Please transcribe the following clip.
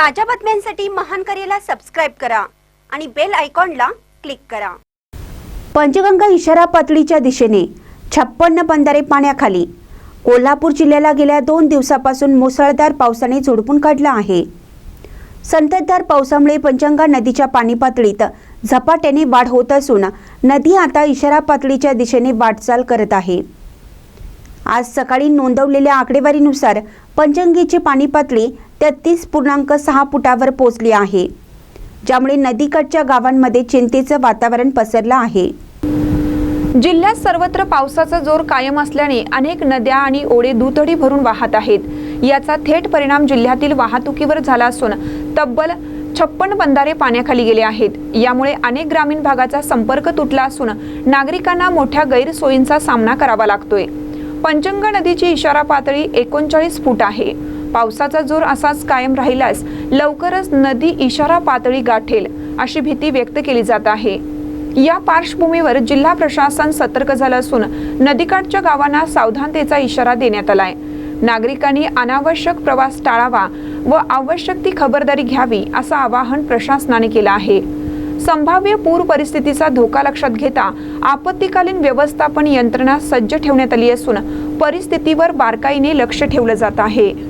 ताज्या बातम्यांसाठी महान करेला सबस्क्राईब करा आणि बेल आयकॉनला क्लिक करा. पंचगंगा इशारा पातळीच्या दिशेने छप्पन्न बंधारे पाण्याखाली कोल्हापूर जिल्ह्याला गेल्या दोन दिवसापासून मुसळधार पावसाने झोडपून काढला आहे. संततधार पावसामुळे पंचगंगा नदीच्या पाणी पातळीत झपाट्याने वाढ होत असून नदी आता इशारा पातळीच्या दिशेने वाटचाल करत आहे. आज सकाळी नोंदवलेल्या आकडेवारीनुसार पंचंगीची पाणी पातळी तेहतीस पूर्णांक सहा फुटावर पोहोचली आहे ज्यामुळे नदीकडच्या गावांमध्ये चिंतेचं वातावरण पसरलं आहे. जिल्ह्यात सर्वत्र पावसाचा जोर कायम असल्याने अनेक नद्या आणि ओढे दुथडी भरून वाहत आहेत. याचा थेट परिणाम जिल्ह्यातील वाहतुकीवर झाला असून तब्बल छप्पन बंधारे पाण्याखाली गेले आहेत. यामुळे अनेक ग्रामीण भागाचा संपर्क तुटला असून नागरिकांना मोठ्या गैरसोयींचा सामना करावा लागतोय. पंचंग नदीची इशारा पातळी एकोणचाळीस फूट आहे. पावसाचा जोर असाच कायम राहिल्यास लवकरच नदी इशारा पातळी गाठेल अशी भीती व्यक्त केली जात आहे. या पार्श्वभूमीवर जिल्हा प्रशासन सतर्क झालं असून नदीकाठच्या गावांना सावधानतेचा इशारा देण्यात आलाय. नागरिकांनी अनावश्यक प्रवास टाळावा व आवश्यक ती खबरदारी घ्यावी असं आवाहन प्रशासनाने केलं आहे. संभाव्य पूर परिस्थितीचा धोका लक्षात घेता आपत्तीकालीन व्यवस्थापन यंत्रणा सज्ज ठेवण्यात आली असून परिस्थितीवर बारकाईने लक्ष ठेवलं जात आहे.